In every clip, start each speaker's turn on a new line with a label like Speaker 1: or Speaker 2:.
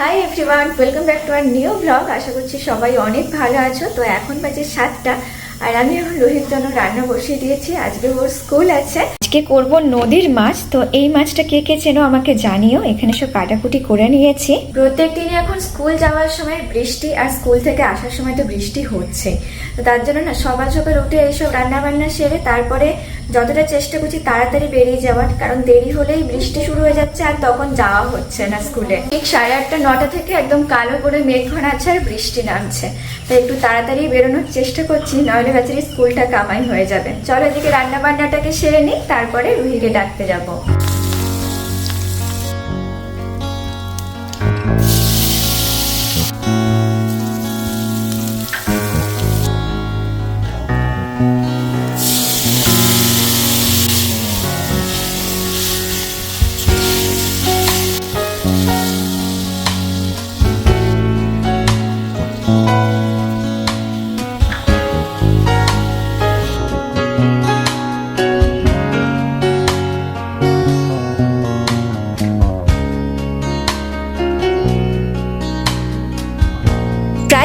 Speaker 1: Hi everyone welcome back to our new vlog আশা করছি সবাই অনেক ভালো আছো। তো এখন বাজে সাতটা। আর আমি এখন রোহিত জন্য রান্না বসিয়ে দিয়েছি, আজকে ওর স্কুল আছে। আজকে করব নদীর মাছ, তো এই মাছটা কে কে চেনো আমাকে জানিও, এখানে সব কাটাকুটি করে নিয়েছি। প্রত্যেক দিনই এখন স্কুল যাওয়ার সময় বৃষ্টি, আর স্কুল থেকে আসার সময় তো বৃষ্টি হচ্ছে। তো তার জন্য না, সকাল সকাল উঠে এইসব রান্না বান্না সেরে তারপরে যতটা চেষ্টা করছি তাড়াতাড়ি বেরিয়ে যাওয়ার, কারণ দেরি হলেই বৃষ্টি শুরু হয়ে যাচ্ছে আর তখন যাওয়া হচ্ছে না স্কুলে। ঠিক সাড়ে আটটা, নটা থেকে একদম কালো করে মেঘ আছে আর বৃষ্টি নামছে। তো একটু তাড়াতাড়ি বেরোনোর চেষ্টা করছি নাহলে বেচারি স্কুলটা কামাই হয়ে যাবে। চলো এদিকে রান্না বান্নাটাকে সেরে নিই, তারপরে রুহিকে ডাকতে যাব।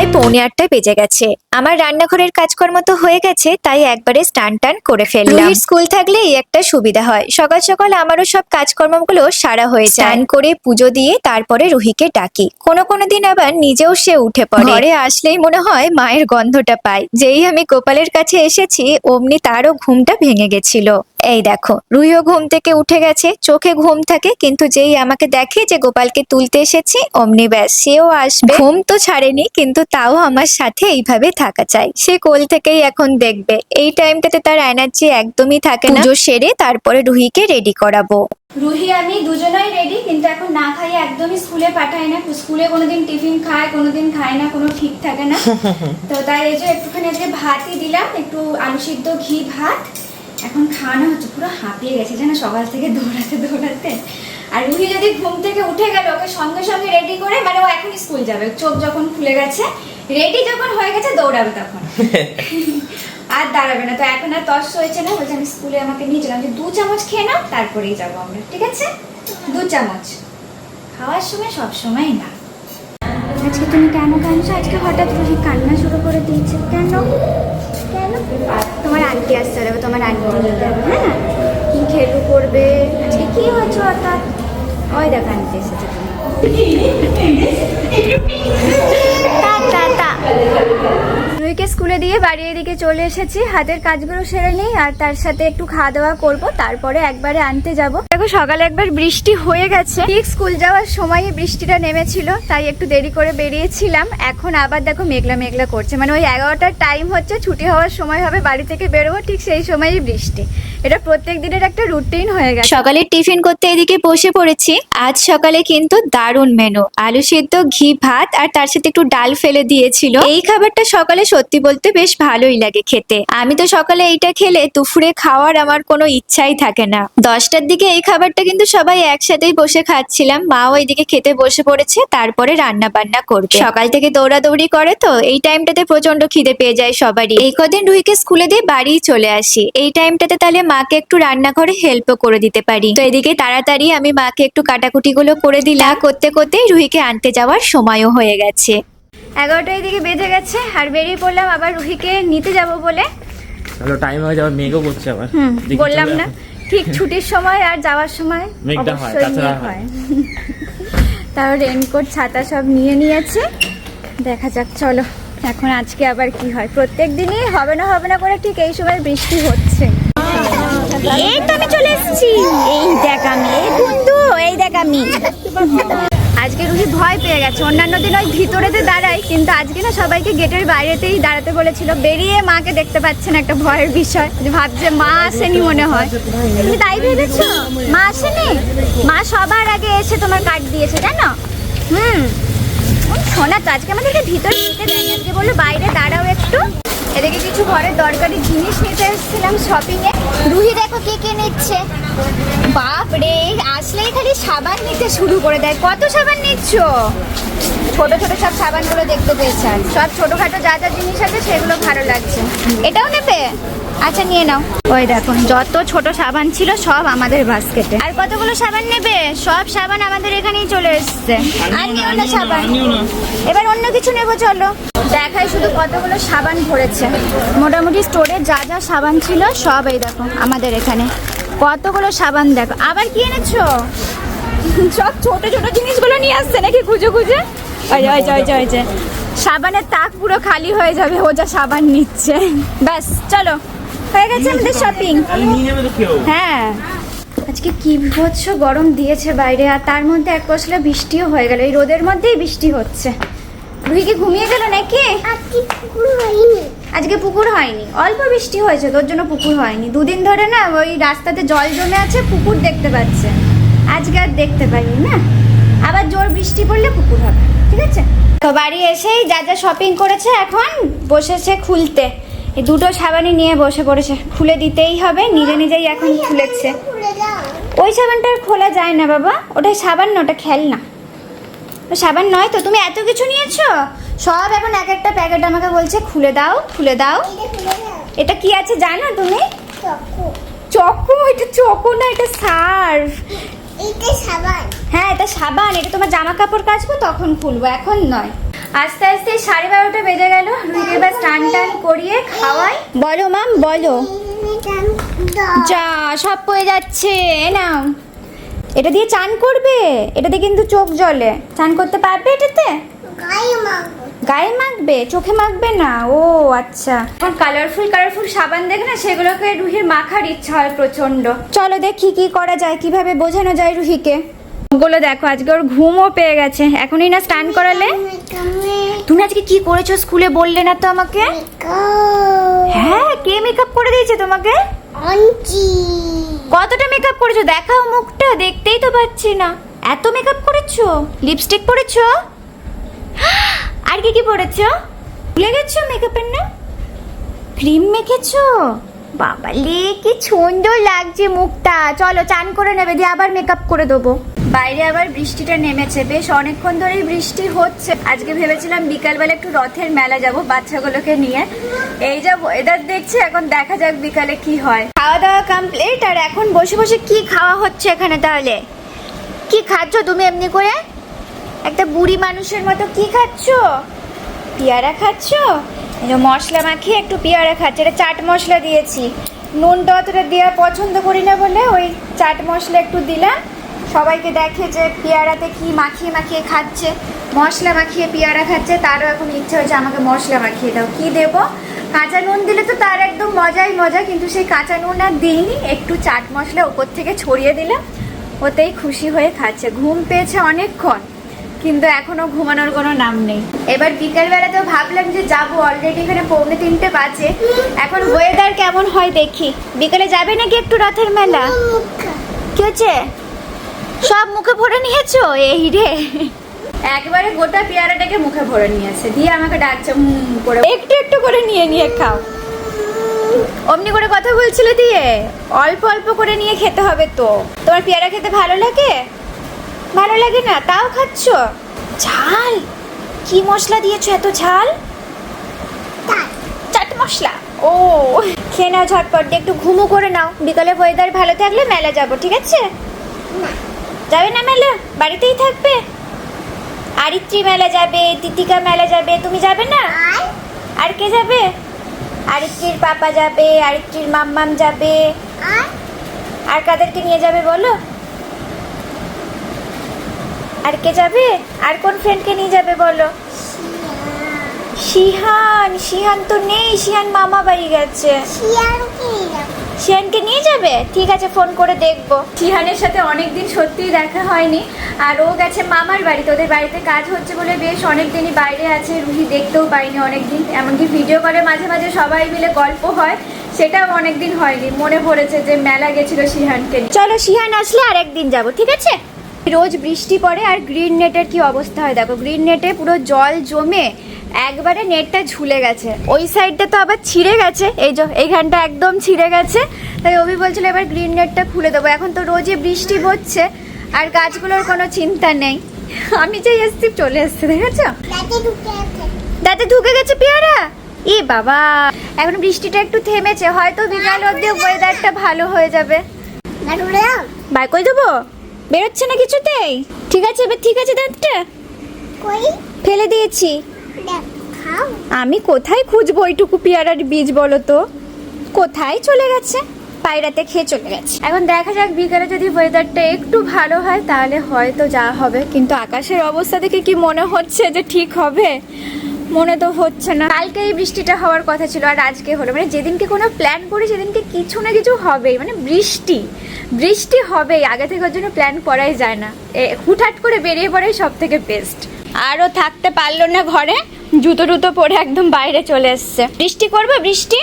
Speaker 2: প্রায় পৌনে আটটায় বেজে গেছে। আমার রান্নাঘরের কাজকর্ম তো হয়ে গেছে তাই একবারে স্টান টান করে ফেললাম। স্কুল থাকলে এই একটা সুবিধা হয়। সকাল সকাল আমারও সব কাজকর্মগুলো সারা হয়ে যায়। স্নান করে পুজো দিয়ে তারপরে রুহিকে ডাকি। কোনো কোনো দিন আবার নিজেও সে উঠে পড়ে। ঘরে আসলেই মনে হয় মায়ের গন্ধটা পাই। যেই আমি গোপালের কাছে এসেছি অমনি তারও ঘুমটা ভেঙে গেছিল। এই দেখো রুইও ঘুম থেকে উঠে গেছে চোখে ঘুম থাকে কিন্তু যেই আমাকে দেখে যে গোপালকে তুলতে এসেছি অমনি ব্যাস সেও আসবে। ঘুম তো ছাড়েনি কিন্তু তাও আমার সাথে এইভাবে থাকা চাই। সে কোল থেকেই এখন দেখবে। এই টাইমটাতে তার এনার্জি একদমই থাকে না। সেরে তারপরে রুহিকে রেডি করাবো।
Speaker 1: রুহি আমি দুজনেই রেডি কিন্তু এখন না খাইয়ে একদমই স্কুলে পাঠাই না। স্কুলে কোনোদিন টিফিন খায় কোনোদিন খায় না কোনো ঠিক থাকে না। তো তাই এই যে একটুখানি আজকে ভাতই দিলাম একটু আলু সিদ্ধ ঘি ভাত। খাওয়ানো হচ্ছে পুরো হাঁপিয়ে গেছে জানো সকাল থেকে দৌড়াতে দৌড়াতে। আর রুহি যদি ঘুম থেকে উঠে গেল ওকে সঙ্গে সঙ্গে রেডি করে মানে ও এখন স্কুল যাবে চোখ যখন খুলে গেছে রেডি যখন হয়ে গেছে দৌড়াবে তখন। আর দাঁড়াবে না তো এখন আর তস হয়েছে না বলছে আমি স্কুলে আমাকে নিয়ে চলাম যে দু চামচ খেয়ে নাও তারপরেই যাব আমরা ঠিক আছে? দু চামচ। খাওয়ার সময় সব সময় না। আজকে তুমি কেন কাঁদছো আজকে হঠাৎ রুহি কান্না শুরু করে দিয়েছে। কেন? কেন? আন্টি আসতে হবে তোমার আন্টি নিয়ে যাবে হ্যাঁ? কি খেলু করবে? আজকে কি হয়েছে অর্থাৎ ওই দেখ আন্টি এসেছে। তা তা টা। রুহিকে স্কুলে দিয়ে বাড়ি এদিকে চলে এসেছি। হাতের কাজগুলো সেরে নিই আর তার সাথে একটু খাওয়া দাওয়া করব। তারপরে একবারে আনতে যাব। দেখো, সকালে একবার বৃষ্টি হয়ে গেছে। ঠিক স্কুল যাওয়ার সময় বৃষ্টিটা নেমেছিল, তাই একটু দেরি করে বেরিয়েছিলাম। এখন আবার দেখো মেঘলা মেঘলা করছে। মানে ওই এগারোটার টাইম হচ্ছে, ছুটি হওয়ার সময় হবে, বাড়ি থেকে বেরোবো, ঠিক সেই সময়ই বৃষ্টি। এটা প্রত্যেক দিনের একটা রুটিন হয়ে গেছে।
Speaker 2: সকালে টিফিন করতে এদিকে বসে পড়েছি। আজ সকালে কিন্তু দারুণ মেনু আলু সিদ্ধ, ঘি, ভাত আর তার সাথে একটু ডাল ফেলে দিয়েছিল। এই খাবারটা সকালে সত্যি বলতে বেশ ভালোই লাগে খেতে। আমি তো সকালে এইটা খেলে দুপুরে খাওয়ার আমার কোনো ইচ্ছাই থাকে না। দশটার দিকে এই খাবারটা কিন্তু সবাই একসাথেই বসে খাচ্ছিলাম। মাও এইদিকে খেতে বসে পড়েছে, তারপরে রান্না বান্না করবে। সকাল থেকে দৌড়াদৌড়ি করে তো এই টাইমটাতে প্রচণ্ড খিদে পেয়ে যায় সবারই। এই কদিন রুহিকে স্কুলে দিয়ে বাড়ি চলে আসি। এই টাইমটাতে তাহলে মাকে একটু রান্নাঘরে হেল্পও করে দিতে পারি। তো এদিকে তাড়াতাড়ি আমি মাকে একটু কাটাকুটি গুলো করে দিলা করতে করতে রুহিকে আনতে যাওয়ার সময়ও হয়ে গেছে।
Speaker 1: এগারোটা এদিকে বেজে গেছে আর বেরিয়ে পড়লাম আবার রুহিকে নিতে যাব বলে।
Speaker 3: হ্যালো টাইম হয়ে যাবে মেঘও করছে আবার।
Speaker 1: বললাম না। ঠিক ছুটির সময় আর যাওয়ার সময়
Speaker 3: মেঘটা হয়, তাছাড়া হয়।
Speaker 1: হয়। তাও রেনকোট ছাতা সব নিয়ে নিয়েছে। দেখা যাক চলো। এখন আজকে আবার কি হয়? প্রত্যেক দিনই হবে না হবে না করে ঠিক এই সময় বৃষ্টি হচ্ছে। এই তো আমি চলে এসেছি। এই দেখ আমি এই বন্ধু এই দেখ আমি। আজকে রুহি ভয় পেয়ে গেছে। অন্যান্য দিন ওই ভিতরেতে দাঁড়ায়, কিন্তু আজকে না সবাইকে গেটের বাইরেতেই দাঁড়াতে বলেছিল। বেরিয়ে মাকে দেখতে পাচ্ছে না একটা ভয়ের বিষয়। ভাবছে, মা আসেনি মনে হয়। তুমি তাই ভেবেছো? মা আসেনি? মা সবার আগে এসে তোমার কার্ড দিয়েছে জানো হুম। শোনা তো আজকে আমাদেরকে ভিতরে নিতে দেয়নি। আজকে বলল, বাইরে দাঁড়াও একটু। এদিকে কিছু ঘরের দরকারি জিনিস নিতে এসেছিলাম শপিং এ। রুহি, দেখো কে কে নিচ্ছে। বাপ রে আসলেই খালি সাবান নিতে শুরু করে দেয়। কত সাবান নিচ্ছ? ছোট ছোট সব সাবানগুলো দেখতে পেয়েছেন। সব ছোটখাটো যা যা জিনিস আছে সেগুলো ভালো লাগছে। এটাও নেবে? আচ্ছা নিয়ে নাও। ওই দেখো যত ছোট সাবান ছিল সব আমাদের বাস্কেটে। আর কতগুলো সাবান নেবে? সব সাবান আমাদের এখানেই চলে এসছে। আর নিও না সাবান। এবার অন্য কিছু নেব চলো। দেখাই শুধু কতগুলো সাবান ভরেছে। মোটামুটি স্টোরে যা যা সাবান ছিল সব এই দেখো আমাদের এখানে। কতগুলো সাবান দেখো। আবার কি এনেছো? সব ছোট ছোট জিনিসগুলো নিয়ে আসছে নাকি খুঁজে খুঁজে? ওই। সাবানের তাক পুরো খালি হয়ে যাবে ও যা সাবান নিচ্ছে। ব্যাস চলো। হয়ে গেছে আমাদের শপিং হ্যাঁ। আজকে কি বিভৎস গরম দিয়েছে বাইরে আর তার মধ্যে এক পশলা বৃষ্টিও হয়ে গেল। এই রোদের মধ্যেই বৃষ্টি হচ্ছে। রুহি কি ঘুমিয়ে গেল নাকি? আজকে পুকুর হয়নি। অল্প বৃষ্টি হয়েছে তোর জন্য পুকুর হয়নি। দুদিন ধরে না ওই রাস্তাতে জল জমে আছে পুকুর দেখতে পাচ্ছে। আজকে আর দেখতে পাইনি না? আবার জোর বৃষ্টি পড়লে পুকুর হবে ঠিক আছে? তো বাড়ি এসেই যা যা শপিং করেছে এখন বসেছে খুলতে। এই দুটো সাবানই নিয়ে বসে পড়েছে। খুলে দিতেই হবে নিজে নিজেই এখন খুলেছে। ওই সাবানটা খোলা যায় না বাবা ওটা সাবান না ওটা খেলনা। ও সাবান নয় তো তুমি এত কিছু নিয়েছো? সব এখন এক একটা প্যাকেট আমাকে বলছে খুলে দাও খুলে দাও। এটা কি আছে জানো তুমি? চকো। এটা চকো না এটা সার্ফ। হ্যাঁ এটা সাবান এটা তোমার জামা কাপড় কাচবো তখন খুলবো এখন নয়। আস্তে আস্তে সাড়ে বারোটা বেজে গেল। রুহিকে এবার স্নান টান করিয়ে খাওয়াই। বলো মাম বলো। যা সব পড়ে যাচ্ছে নাও। এটা দিয়ে চান করবে? এটা দিয়ে কিন্তু চোখ জলে। চান করতে পারবে এটাতে? গায়ে মাখবে চোখে মাখবে না। ও আচ্ছা। এখন কালারফুল কালারফুল সাবান দেখে না সেগুলোকে রুহির মাখার ইচ্ছা হয় প্রচণ্ড চলো দেখি কি করা যায় কীভাবে বোঝানো যায় রুহিকে। গুলো দেখো আজকে ওর ঘুমও পেয়ে গেছে। এখনই না স্নান করালে? তুমি আজকে কি করেছ স্কুলে বললে না তো আমাকে? হ্যাঁ কে মেকআপ করে দিয়েছে তোমাকে? কতটা মেকআপ করেছ? দেখাও মুখটা দেখতেই তো পাচ্ছি না। এত মেকআপ করেছ? লিপস্টিক পরেছো? আর কি কি পরেছো? ভুলে গেছো মেকআপের না ক্রিম মেখেছো? বাবা লে কি সুন্দর লাগছে মুখটা। চলো চান করে নেবে দিয়ে আবার মেকআপ করে দেবো। বাইরে আবার বৃষ্টিটা নেমেছে। বেশ অনেকক্ষণ ধরেই বৃষ্টি হচ্ছে। আজকে ভেবেছিলাম বিকালবেলা একটু রথের মেলা যাব বাচ্চাগুলোকে নিয়ে। এই যা ওয়েদার দেখছি, এখন দেখা যাক বিকালে কি হয়। খাওয়া দাওয়া কমপ্লিট আর এখন বসে বসে কি খাওয়া হচ্ছে এখানে তাহলে? কি খাচ্ছ তুমি এমনি করে? একটা বুড়ি মানুষের মতো কি খাচ্ছ? পেয়ারা খাচ্ছ? মশলা মাখিয়ে একটু পেয়ারা খাচ্ছে। এটা চাট মশলা দিয়েছি। নুনটা অতটা দেওয়া পছন্দ করি না বলে ওই চাট মশলা একটু দিলাম। সবাইকে দেখে যে পেয়ারাতে কি মাখিয়ে মাখিয়ে খাচ্ছে, মশলা মাখিয়ে পেয়ারা খাচ্ছে, তারও এখন ইচ্ছে হচ্ছে আমাকে মশলা মাখিয়ে দাও। কি দেবো? কাঁচা নুন দিলে তো তার একদম মজাই মজা, কিন্তু সেই কাঁচা নুন আর দিইনি, একটু চাট মশলা ওপর থেকে ছড়িয়ে দিলাম, ওতেই খুশি হয়ে খাচ্ছে। ঘুম পেয়েছে অনেকক্ষণ, কিন্তু এখনও ঘুমানোর কোনো নাম নেই। এবার বিকেল বেলাতেও ভাবলাম যে যাব অলরেডি এখানে পৌনে তিনটে বাজে। এখন ওয়েদার কেমন হয় দেখি। বিকেলে যাবে নাকি একটু রথের মেলা? কি হচ্ছে? সব মুখে ভরে নিয়েছো? এই রে। একবারে গোটা পেয়ারাটাকে মুখে ভরে নিয়েছে। দিয়ে আমাকে ডাকছে হুম করে একটু একটু করে নিয়ে নিয়ে খাও। অমনি করে কথা বলছিল দিয়ে? অল্প অল্প করে নিয়ে খেতে হবে তো। তোমার পেয়ারা খেতে ভালো লাগে? ভালো লাগে না? তাও খাচ্ছ? ঝাল? কি মশলা দিয়েছ এত ঝাল? চাট। মশলা? ও খেয়ে নাও ঝটপট। দিয়ে একটু ঘুমো করে নাও। বিকালে ওয়েদার ভালো থাকলে মেলা যাব ঠিক আছে? যাবে না মেলা? বাড়িতেই থাকবে? আরিত্রী মেলা যাবে তিতিকা মেলা যাবে তুমি যাবে না? আর কে যাবে? আরিত্রির পাপা যাবে আরিত্রির মাম্মাম যাবে। আর কাদেরকে নিয়ে যাবে বলো? আর কে যাবে? আর কোন ফ্রেন্ডকে নিয়ে যাবে বলো? শিহান শিহান তো নেই শিহান মামা বাড়ি গেছে। শিহানকে নিয়ে যাবে? ঠিক আছে ফোন করে দেখব। শিহানের সাথে অনেকদিন সত্যিই দেখা হয়নি আর ও গেছে মামার বাড়িতে। ওদের বাড়িতে কাজ হচ্ছে বলে বেশ অনেক দিনই বাইরে আছে রুহি দেখতেও পাইনি অনেকদিন। এমনকি ভিডিও করে মাঝে মাঝে সবাই মিলে গল্প হয় সেটাও অনেকদিন হয়নি। মনে পড়েছে যে মেলা গেছিল শিহানকে চলো শিহান আসলে আর একদিন যাব ঠিক আছে? রোজ বৃষ্টি পড়ে আর গ্রিন নেটের কি অবস্থা হয়? দেখো গ্রিন নেটে পুরো জল জমে একবারে নেটটা ঝুলে গেছে। ওই সাইডটা তো আবার ছিঁড়ে গেছে। এই যে এইখানটা একদম ছিঁড়ে গেছে। তাই অভি বলছিল এবার গ্রিন নেটটা খুলে দেবো। এখন তো রোজই বৃষ্টি হচ্ছে আর গাছগুলোর কোনো চিন্তা নেই। আমি যে এসছি চলে এসছে দেখেছ? দাঁতে ঢুকে গেছে পেয়ারা? এ বাবা! এখন বৃষ্টিটা একটু থেমেছে হয়তো বিকাল অব্দি ওয়েদারটা ভালো হয়ে যাবে। বাই করে দেবো? বেরোচ্ছে না কিছুতেই? ঠিক আছে এবার ঠিক আছে দাঁতটা? ফেলে দিয়েছি। আমি কোথায় খুঁজবো ওইটুকু পেয়ারার বীজ বলো তো? কোথায় চলে গেছে? পায়রাতে খেয়ে চলে গেছে। এখন দেখা যাক বিকালে যদি ওয়েদারটা একটু ভালো হয় তাহলে হয়তো যা হবে। কিন্তু আকাশের অবস্থা দেখে কি মনে হচ্ছে যে ঠিক হবে? মনে তো হচ্ছে না। কালকে এই বৃষ্টিটা হওয়ার কথা ছিল আর আজকে হলো। মানে যেদিনকে কোনো প্ল্যান করি সেদিনকে কিছু না কিছু হবেই। মানে বৃষ্টি। বৃষ্টি হবেই। আগে থেকে ওর জন্য প্ল্যান করাই যায় না। হুটহাট করে বেরিয়ে পড়াই সব থেকে বেস্ট আরও থাকতে পারল না ঘরে, জুতো টুতো পরে একদম বাইরে চলে এসছে। বৃষ্টি করব বৃষ্টি?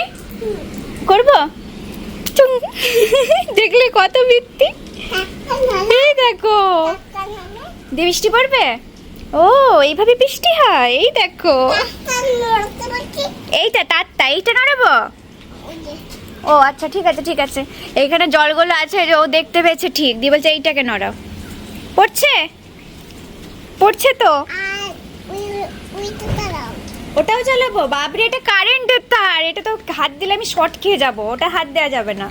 Speaker 1: করব। দেখলে কত বৃত্তি এই দেখো। দিয়ে বৃষ্টি পড়বে? ও, এইভাবে বৃষ্টি হয়, এই দেখো। এইটা তারটা, এইটা নড়াবো? ও আচ্ছা ঠিক আছে ঠিক আছে। এইখানে জলগুলো আছে ও দেখতে পেয়েছে ঠিক। দিয়ে বলছে এইটাকে নড়াও। পড়ছে? পড়ছে তো? ওটাও চালাবো? বাপরে এটা কারেন্টের তার। এটা তো হাত দিলে আমি শর্ট খেয়ে যাব। ওটা হাত দেওয়া যাবে না।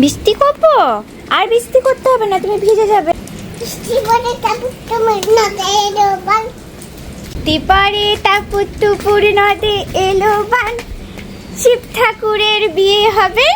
Speaker 1: বৃষ্টি করব আর বৃষ্টি করতে হবে না তুমি ভিজে যাবে। তিপারে তাপুত্তুপুর নদে এলো বান। শিব ঠাকুরের বিয়ে হবে।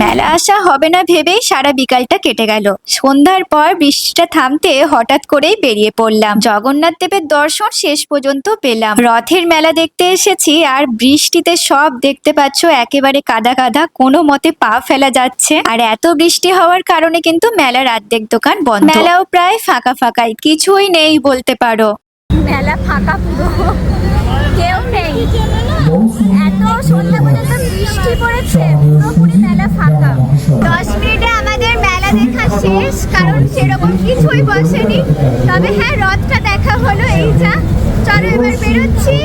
Speaker 2: মেলা আসা হবে না ভেবেই সারা বিকালটা কেটে গেল। সন্ধ্যার পর বৃষ্টিটা থামতে হঠাৎ করেই বেরিয়ে পড়লাম। জগন্নাথ দেবের দর্শন শেষ পর্যন্ত পেলাম। রথের মেলা দেখতে এসেছি আর বৃষ্টিতে সব দেখতে পাচ্ছ, একেবারে কাদা কাদা, কোনো মতে পা ফেলা যাচ্ছে। আর এত বৃষ্টি হওয়ার কারণে কিন্তু মেলার অর্ধেক দোকান বন্ধ। মেলাও প্রায় ফাঁকা ফাঁকাই, কিছুই নেই বলতে পারো।
Speaker 1: মেলা ফাঁকা পুরো। কেউ নেই। এত সন্ধ্যা পর্যন্ত বৃষ্টি পড়েছে, পুরোপুরি মেলা ফাঁকা। দশ মিনিটে আমাদের মেলা দেখা শেষ, কারণ সেরকম কিছুই বসেনি। তবে হ্যাঁ রথটা দেখা হলো, এই যা। চলো এবার বেরোচ্ছি।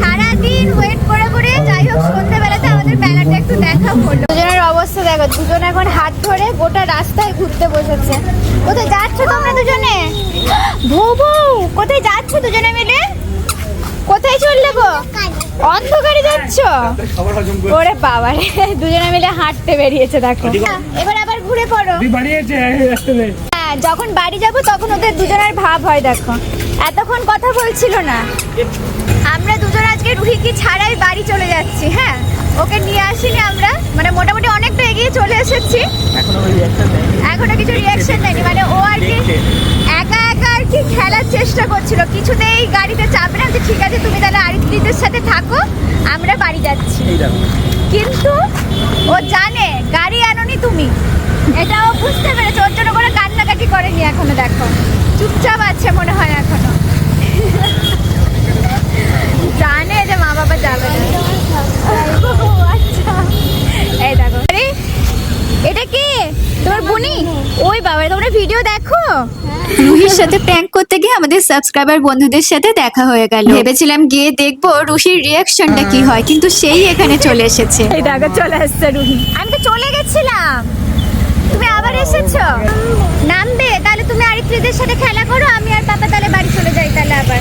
Speaker 1: সারাদিন ওয়েট করে করে, যাই হোক, সন্ধ্যাবেলাতে আমাদের মেলাটা একটু দেখা হলো। দুজনের অবস্থা দেখো, দুজন এখন হাত ধরে গোটা রাস্তায় ঘুরতে বসেছে। কোথায় যাচ্ছ তোমরা দুজনে? বউ কোথায় যাচ্ছ দুজনে মিলে? কোথায় চললে গো? অন্ধকারে যাচ্ছ? ওরে বাবা রে দুজনে মিলে হাঁটতে বেরিয়েছে দেখো। এবার আবার ঘুরে পড়ো। হ্যাঁ যখন বাড়ি যাব তখন ওদের দুজনের ভাব হয় দেখো। এতক্ষণ কথা বলছিল না। আমরা দুজন আজকে রুহিকে ছাড়াই বাড়ি চলে যাচ্ছি হ্যাঁ? ওকে নিয়ে আসিনি আমরা। মানে মোটামুটি অনেকটা এগিয়ে চলে এসেছি।
Speaker 3: এখনও ওই একটা নেই।
Speaker 1: এখনও কিছু রিয়াকশন দেয়নি মানে ও আর কি কি খেলার চেষ্টা করছিল? কিছুতেই গাড়িতে চাপবে না যে ঠিক আছে তুমি তাহলে আরিত্রিদের সাথে থাকো আমরা বাড়ি যাচ্ছি। কিন্তু ও জানে গাড়ি আনোনি তুমি। এটা ও বুঝতে পেরেছে ওর জন্য করে কান্নাকাটি করেনি এখনও দেখো। চুপচাপ আছে মনে হয় এখনও। জানে যে মা বাবা যাবে না। এটা কি? তোমার বুনি? ওই বাবা তোমরা ভিডিও দেখো?
Speaker 2: রুহির সাথে প্র্যাঙ্ক করতে গিয়ে আমাদের সাবস্ক্রাইবার বন্ধুদের সাথে দেখা হয়ে গেল। ভেবেছিলাম গিয়ে দেখব রুহির রিয়াকশনটা কি হয়। কিন্তু সেই এখানে চলে এসেছে।
Speaker 1: এই দেখো চলে আসছে রুহি। আমি তো চলে গেছিলাম। তুমি আবার এসেছ? নামবে তাহলে তুমি আরিত্রীদের সাথে খেলা করো আমি আর পাপা তাহলে বাড়ি চলে যাই তাহলে আবার।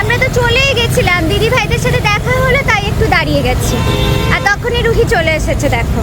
Speaker 1: আমরা তো চলেই গেছিলাম দিদি ভাইদের সাথে দেখা হলো তাই একটু দাঁড়িয়ে গেছি। আর তখনই রুহি চলে এসেছে দেখো।